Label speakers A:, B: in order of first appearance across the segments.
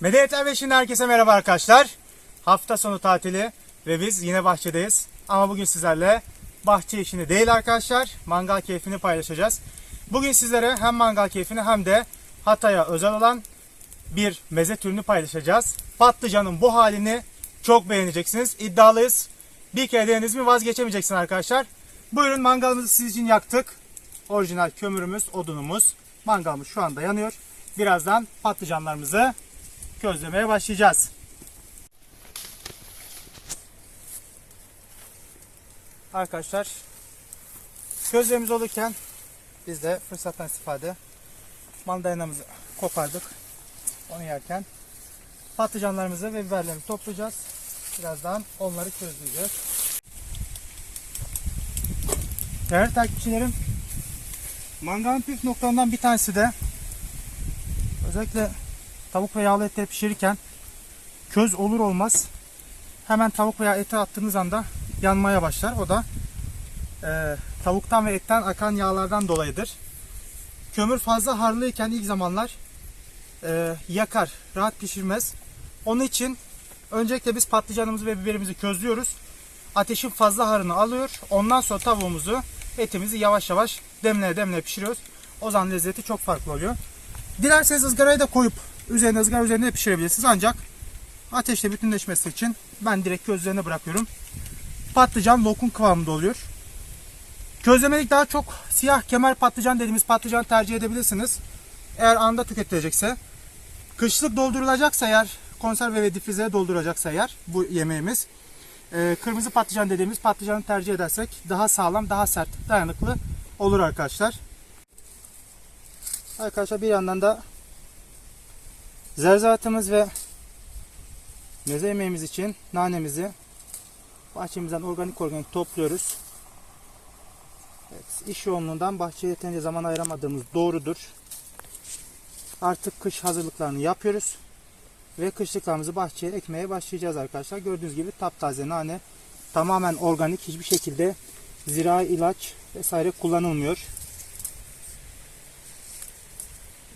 A: Medeniyetler Beşi'nde herkese merhaba arkadaşlar. Hafta sonu tatili ve biz yine bahçedeyiz. Ama bugün sizlerle bahçe işini değil arkadaşlar, mangal keyfini paylaşacağız. Bugün sizlere hem mangal keyfini hem de Hatay'a özel olan bir meze türünü paylaşacağız. Patlıcanın bu halini çok beğeneceksiniz. İddialıyız. Bir kere denediniz mi vazgeçemeyeceksin arkadaşlar. Buyurun mangalımızı sizin için yaktık. Orijinal kömürümüz, odunumuz. Mangalımız şu anda yanıyor. Birazdan patlıcanlarımızı közlemeye başlayacağız. Arkadaşlar közlememiz olurken biz de fırsattan istifade mandalinamızı kopardık. Onu yerken patlıcanlarımızı ve biberlerimizi toplayacağız. Birazdan onları közleyeceğiz. Değerli takipçilerim mangalın püf noktalarından bir tanesi de özellikle tavuk ve yağlı etleri pişirirken köz olur olmaz hemen tavuk veya eti attığınız anda yanmaya başlar. O da e, tavuktan ve etten akan yağlardan dolayıdır. Kömür fazla harlıyken ilk zamanlar e, yakar, rahat pişirmez. Onun için öncelikle biz patlıcanımızı ve biberimizi közlüyoruz. Ateşin fazla harını alıyor. Ondan sonra tavuğumuzu, etimizi yavaş yavaş demleye demleye pişiriyoruz. O zaman lezzeti çok farklı oluyor. Dilerseniz ızgarayı da koyup üzerine ızgara üzerine de pişirebilirsiniz. Ancak ateşle bütünleşmesi için ben direkt közlerine bırakıyorum. Patlıcan lokum kıvamında oluyor. Közlemelik daha çok siyah kemer patlıcan dediğimiz patlıcan tercih edebilirsiniz. Eğer anda tüketilecekse. Kışlık doldurulacaksa eğer konserve ve difrize dolduracaksa eğer bu yemeğimiz. e, kırmızı patlıcan dediğimiz patlıcanı tercih edersek daha sağlam, daha sert, dayanıklı olur arkadaşlar. Arkadaşlar bir yandan da zerzevatımız ve meze yemeğimiz için nanemizi bahçemizden organik organik topluyoruz. Evet, iş yoğunluğundan bahçeye yeterince zaman ayıramadığımız doğrudur. Artık kış hazırlıklarını yapıyoruz. Ve kışlıklarımızı bahçeye ekmeye başlayacağız arkadaşlar. Gördüğünüz gibi taptaze nane tamamen organik hiçbir şekilde zirai ilaç vesaire kullanılmıyor.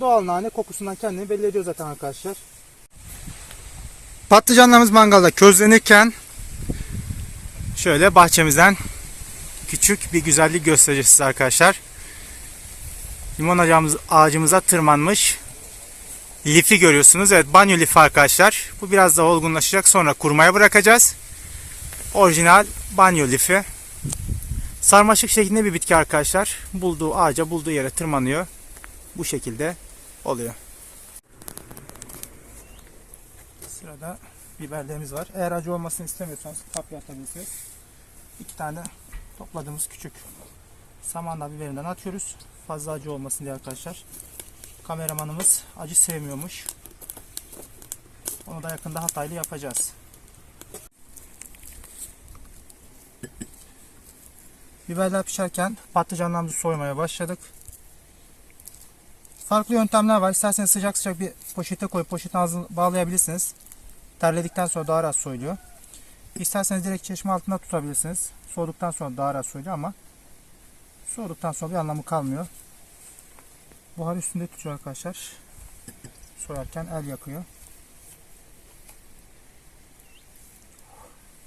A: Doğal nane kokusundan kendini belli ediyor zaten arkadaşlar. Patlıcanlarımız mangalda közlenirken şöyle bahçemizden küçük bir güzellik göstereceğiz size arkadaşlar. Limon ağacımız, ağacımıza tırmanmış lifi görüyorsunuz. Evet banyo lifi arkadaşlar. Bu biraz daha olgunlaşacak sonra kurumaya bırakacağız. Orijinal banyo lifi. Sarmaşık şeklinde bir bitki arkadaşlar. Bulduğu ağaca bulduğu yere tırmanıyor. Bu şekilde oluyor. Sırada biberlerimiz var. Eğer acı olmasını istemiyorsanız kapya atabilirsiniz. İki tane topladığımız küçük samanla biberinden atıyoruz. Fazla acı olmasın diye arkadaşlar. Kameramanımız acı sevmiyormuş. Onu da yakında Hataylı yapacağız. Biberler pişerken patlıcanlarımızı soymaya başladık. Farklı yöntemler var. İsterseniz sıcak sıcak bir poşete koyup poşetin ağzını bağlayabilirsiniz. Terledikten sonra daha rahat soyuluyor. İsterseniz direkt çeşme altında tutabilirsiniz. Soğuduktan sonra daha rahat soyuluyor ama soğuduktan sonra bir anlamı kalmıyor. Buhar üstünde tutuyor arkadaşlar. Soyarken el yakıyor.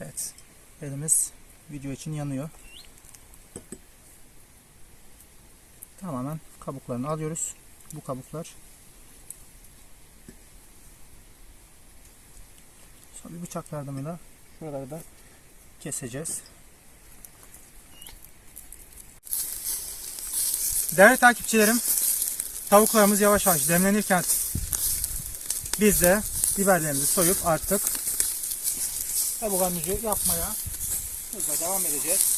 A: Evet. Elimiz video için yanıyor. Tamamen kabuklarını alıyoruz. Bu kabuklar. Sonra bir bıçak yardımıyla şuraları da keseceğiz. Değerli takipçilerim, tavuklarımız yavaş yavaş demlenirken biz de biberlerimizi soyup artık tavuk hamurcu yapmaya hızla devam edeceğiz.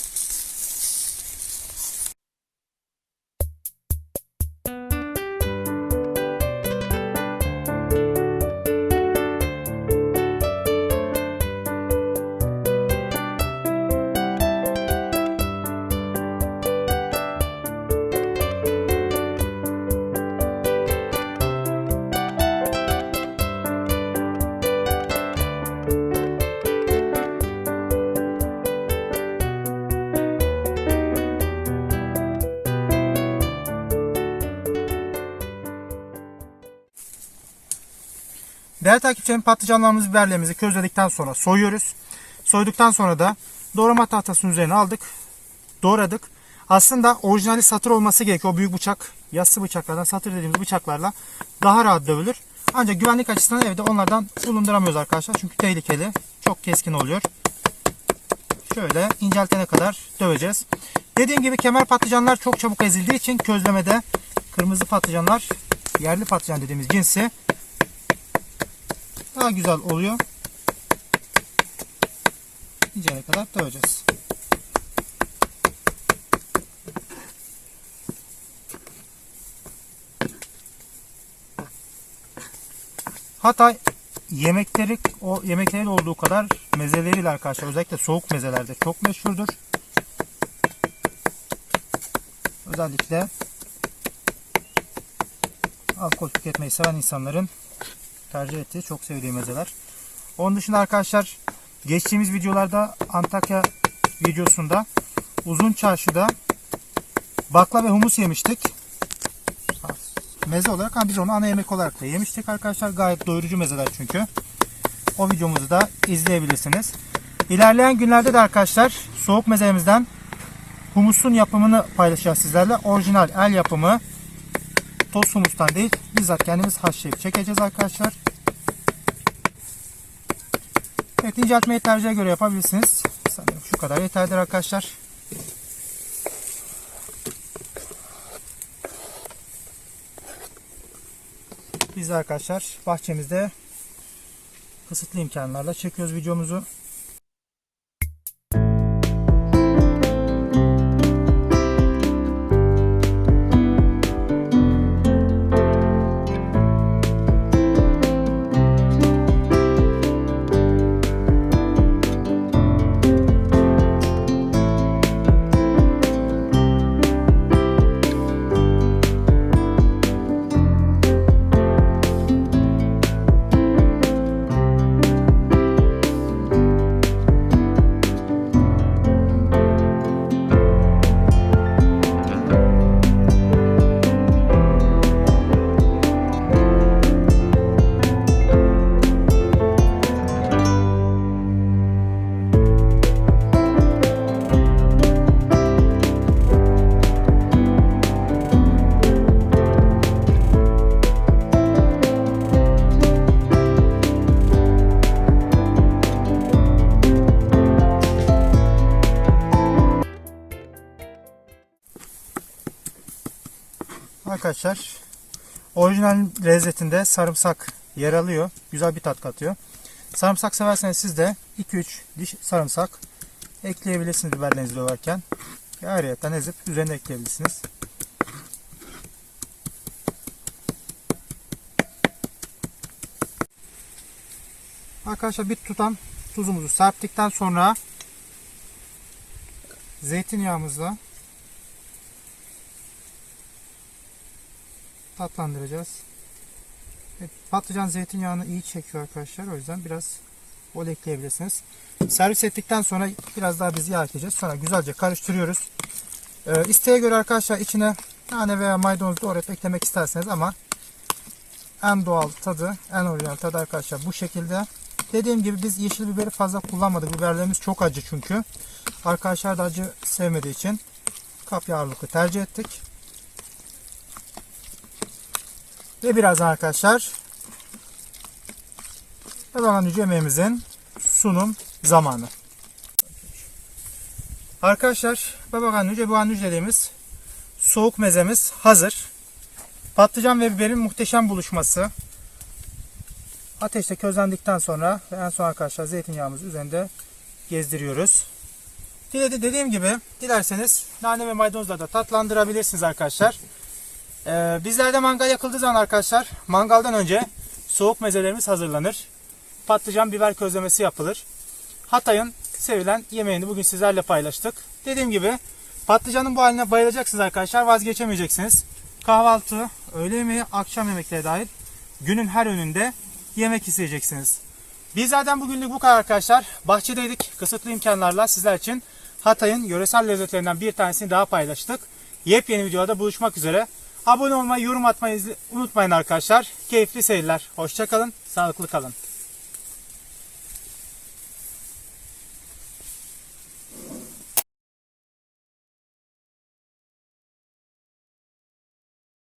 A: Değerli takipçilerim patlıcanlarımızı, biberlerimizi közledikten sonra soyuyoruz. Soyduktan sonra da doğrama tahtasının üzerine aldık. Doğradık. Aslında orijinali satır olması gerekiyor. O büyük bıçak, yassı bıçaklardan satır dediğimiz bıçaklarla daha rahat dövülür. Ancak güvenlik açısından evde onlardan bulunduramıyoruz arkadaşlar. Çünkü tehlikeli. Çok keskin oluyor. Şöyle inceltene kadar döveceğiz. Dediğim gibi kemer patlıcanlar çok çabuk ezildiği için közlemede kırmızı patlıcanlar yerli patlıcan dediğimiz cinsi daha güzel oluyor. İncele kadar döveceğiz. Hatay yemekleri o yemeklerin olduğu kadar mezeleriyle arkadaşlar özellikle soğuk mezelerde çok meşhurdur. Özellikle alkol tüketmeyi seven insanların tercih ettiği çok sevdiği mezeler. Onun dışında arkadaşlar geçtiğimiz videolarda Antakya videosunda uzun çarşıda bakla ve humus yemiştik. Meze olarak ama biz onu ana yemek olarak da yemiştik arkadaşlar. Gayet doyurucu mezeler çünkü. O videomuzu da izleyebilirsiniz. İlerleyen günlerde de arkadaşler soğuk mezemizden humusun yapımını paylaşacağız sizlerle. Orijinal el yapımı toz humustan değil bizzat kendimiz haşlayıp çekeceğiz arkadaşlar. Evet inceltmeyi tercihe göre yapabilirsiniz. Sanırım şu kadar yeterlidir arkadaşlar. Biz arkadaşlar bahçemizde kısıtlı imkanlarla çekiyoruz videomuzu. Arkadaşlar orijinal lezzetinde sarımsak yer alıyor. Güzel bir tat katıyor. Sarımsak severseniz siz de 2-3 diş sarımsak ekleyebilirsiniz biberlerinizi döverken. Ve ayrıyeten ezip üzerine ekleyebilirsiniz. Arkadaşlar bir tutam tuzumuzu serptikten sonra zeytinyağımızla tatlandıracağız. Evet, patlıcan zeytinyağını iyi çekiyor arkadaşlar. O yüzden biraz bol ekleyebilirsiniz. Servis ettikten sonra biraz daha biz yağ ekleyeceğiz. Sonra güzelce karıştırıyoruz. Ee, isteğe göre arkadaşlar içine tane veya maydanoz doğrayıp eklemek isterseniz ama en doğal tadı, en orijinal tadı arkadaşlar bu şekilde. Dediğim gibi biz yeşil biberi fazla kullanmadık. Biberlerimiz çok acı çünkü. Arkadaşlar da acı sevmediği için kapya ağırlıklı tercih ettik. Ve birazdan arkadaşlar Babakan yemeğimizin sunum zamanı. Arkadaşlar Babakan Yüce bu an dediğimiz soğuk mezemiz hazır. Patlıcan ve biberin muhteşem buluşması. Ateşte közlendikten sonra ve en son arkadaşlar zeytinyağımızı üzerinde gezdiriyoruz. Diledi dediğim gibi dilerseniz nane ve maydanozla da tatlandırabilirsiniz arkadaşlar. Ee, bizlerde mangal yakıldığı zaman arkadaşlar mangaldan önce soğuk mezelerimiz hazırlanır. Patlıcan biber közlemesi yapılır. Hatay'ın sevilen yemeğini bugün sizlerle paylaştık. Dediğim gibi patlıcanın bu haline bayılacaksınız arkadaşlar. Vazgeçemeyeceksiniz. Kahvaltı, öğle yemeği, akşam yemekleri dahil günün her önünde yemek isteyeceksiniz. Biz zaten bugünlük bu kadar arkadaşlar. Bahçedeydik. Kısıtlı imkanlarla sizler için Hatay'ın yöresel lezzetlerinden bir tanesini daha paylaştık. Yepyeni videoda buluşmak üzere. Abone olmayı, yorum atmayı unutmayın arkadaşlar. Keyifli seyirler. Hoşçakalın, sağlıklı kalın.